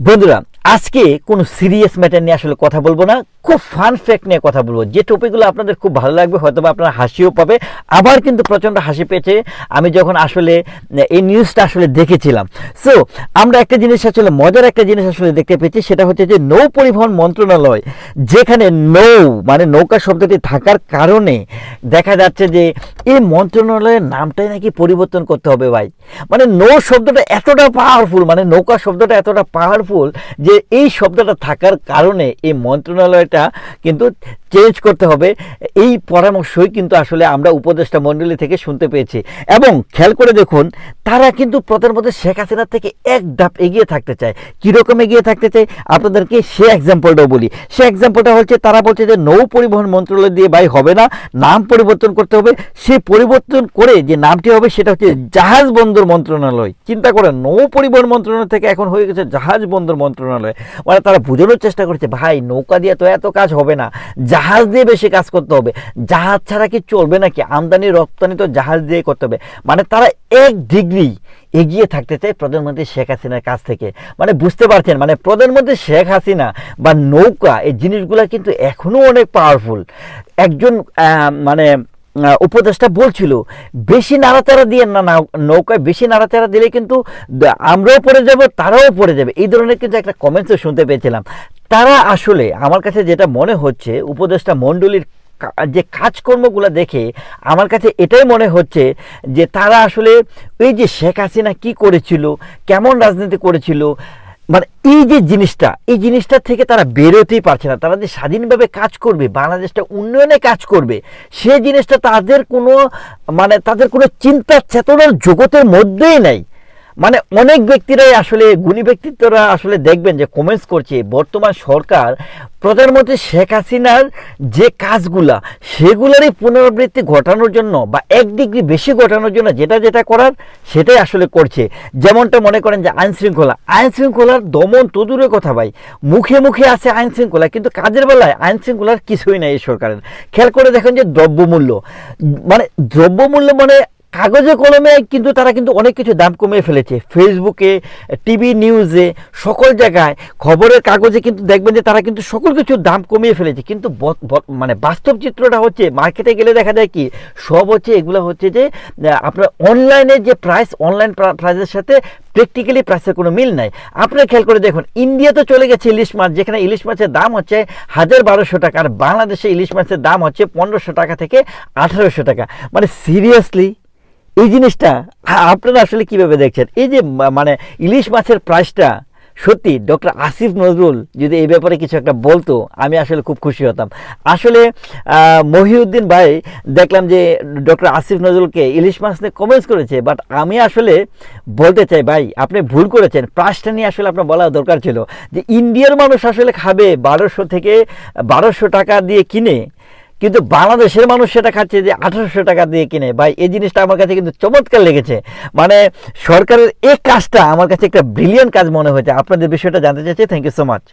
বন্ধুরা আজকে কোনো সিরিয়াস ম্যাটার নিয়ে আসলে কথা বলব না। খুব ফান ফ্যাক্ট নিয়ে কথা বলব। যে টপিকগুলো আপনাদের খুব ভালো লাগবে হয়তো বা আপনারা হাসিও পাবে। আবার কিন্তু প্রচণ্ড হাসি পেয়েছে। আমি যখন আসলে, এই নিউজটা আসলে দেখেছিলাম। সো আমরা একটা জিনিস আসলে, মজার একটা জিনিস আসলে দেখতে পেয়েছি, সেটা হচ্ছে যে নৌ পরিবহন মন্ত্রণালয়, যেখানে নৌ মানে নৌকা শব্দটি থাকার কারণে দেখা যাচ্ছে যে, এই মন্ত্রণালয়ের নামটাই নাকি পরিবর্তন করতে হবে ভাই। মানে নৌ শব্দটা এতটা পাওয়ারফুল মানে নৌকা শব্দটা এতটা পাওয়ারফুল যে এই শব্দটা থাকার কারণে এই মন্ত্রণালয়টা কিন্তু চেঞ্জ করতে হবে। এই পরামর্শই কিন্তু আসলে আমরা উপদেষ্টা মণ্ডলী থেকে শুনতে পেয়েছি। এবং খেয়াল করে দেখুন, তারা কিন্তু প্রধানমন্ত্রী শেখ হাসিনার থেকে এক ধাপ এগিয়ে থাকতে চায়। কীরকম এগিয়ে থাকতে চায়? আপনাদেরকে সে এক্সাম্পলটাও বলি। সে এক্সাম্পলটা হচ্ছে, তারা বলছে যে নৌ পরিবহন মন্ত্রণালয় দিয়ে ভাই হবে না, নাম পরিবর্তন করতে হবে। সে পরিবর্তন করে যে নামটি হবে, সেটা হচ্ছে জাহাজ বন্দর মন্ত্রণালয়। চিন্তা করেন, নৌ পরিবহন মন্ত্রণালয় থেকে এখন হয়ে গেছে জাহাজ বন্দর মন্ত্রণালয়। মানে তারা বোঝানোর চেষ্টা করছে, ভাই, নৌকা দিয়ে তো এত কাজ হবে না। জাহাজ দিয়ে বেশি কাজ করতে হবে। জাহাজ ছাড়া কি চলবে নাকি? আমদানি, রপ্তানি তো জাহাজ দিয়ে করতে হবে। মানে তারা এক ডিগ্রি এগিয়ে থাকতে চাই প্রধানমন্ত্রী শেখ হাসিনার কাছ থেকে। মানে বুঝতে পারছেন? মানে প্রধানমন্ত্রী শেখ হাসিনা বা নৌকা, এই জিনিসগুলো কিন্তু এখনও অনেক পাওয়ারফুল একজন মানে উপদেষ্টা বলছিল, বেশি নাড়াচাড়া দিয়ে না নৌকায় বেশি নাড়াচাড়া দিলে কিন্তু আমরাও পড়ে যাব, তারাও পড়ে যাবে। এই ধরনের কিন্তু একটা কমেন্টসও শুনতে পেয়েছিলাম। তারা আসলে, আমার কাছে যেটা মনে হচ্ছে, উপদেষ্টা মণ্ডলীর যে কাজকর্মগুলো দেখে, আমার কাছে এটাই মনে হচ্ছে যে তারা আসলে, এই যে শেখ হাসিনা কি করেছিল, কেমন রাজনীতি করেছিল মানে এই যে জিনিসটা, এই জিনিসটা থেকে তারা বেরোতেই পারছে না। তারা যে স্বাধীনভাবে কাজ করবে, বাংলাদেশটা উন্নয়নে কাজ করবে, সে জিনিসটা তাদের কোনো মানে তাদের কোনো চিন্তা চেতনার জগতের মধ্যেই নাই। মানে অনেক ব্যক্তিরাই আসলে, গুণী ব্যক্তিত্বরা আসলে দেখবেন যে কমেন্টস করছে, বর্তমান সরকার প্রধানমন্ত্রী শেখ হাসিনার যে কাজগুলা, সেগুলারই পুনরাবৃত্তি ঘটানোর জন্য বা এক ডিগ্রি বেশি ঘটানোর জন্য যেটা যেটা করার, সেটাই আসলে করছে। যেমনটা মনে করেন যে আইন শৃঙ্খলা। আইন শৃঙ্খলার দমন তদূরের কথা ভাই। মুখে মুখে আছে আইন শৃঙ্খলা, কিন্তু কাজের বেলায় আইন শৃঙ্খলার কিছুই নাই এই সরকারের। খেয়াল করে দেখেন যে দ্রব্যমূল্য। মানে দ্রব্যমূল্য মানে কাগজে কলমে কিন্তু তারা কিন্তু অনেক কিছু দাম কমিয়ে ফেলেছে। ফেসবুকে টিভি নিউজে সকল জায়গায় খবরের কাগজে কিন্তু দেখবেন যে তারা কিন্তু সকল কিছু দাম কমিয়ে ফেলেছে। কিন্তু মানে বাস্তব চিত্রটা হচ্ছে মার্কেটে গেলে দেখা যায় কি, সব হচ্ছে এগুলো হচ্ছে যে আপনার অনলাইনে যে প্রাইস অনলাইন প্রাইসের সাথে প্র্যাকটিক্যালি প্রাইসের কোনো মিল নাই। আপনারা খেয়াল করে দেখুন ইন্ডিয়াতে চলে গেছে ইলিশ মাছ, যেখানে ইলিশ মাছের দাম হচ্ছে হাজার বারোশো টাকা, আর বাংলাদেশে ইলিশ মাছের দাম হচ্ছে পনেরোশো টাকা থেকে আঠারোশো টাকা। মানে সিরিয়াসলি এই জিনিসটা আপনারা আসলে কীভাবে দেখছেন? এই যে মানে ইলিশ মাছের প্রাইসটা সত্যি ডক্টর আসিফ নজরুল যদি এই ব্যাপারে কিছু একটা বলতো, আমি আসলে খুব খুশি হতাম। আসলে মহিউদ্দিন ভাই, দেখলাম যে ডক্টর আসিফ নজরুলকে ইলিশ মাছ নিয়ে কমেন্টস করেছে বাট আমি আসলে বলতে চাই, ভাই, আপনি ভুল করেছেন। প্রাইসটা নিয়ে আসলে আপনার বলা দরকার ছিল যে ইন্ডিয়ার মানুষ আসলে খাবে বারোশো থেকে বারোশো টাকা দিয়ে কিনে কিন্তু বাংলাদেশের মানুষ সেটা খাচ্ছে যে আঠারোশো টাকা দিয়ে কিনে। ভাই, এই জিনিসটা আমার কাছে কিন্তু চমৎকার লেগেছে। মানে সরকারের এই কাজটা আমার কাছে একটা ব্রিলিয়ান কাজ মনে হয়েছে। আপনাদের বিষয়টা জানতে চাইছি। Thank you so much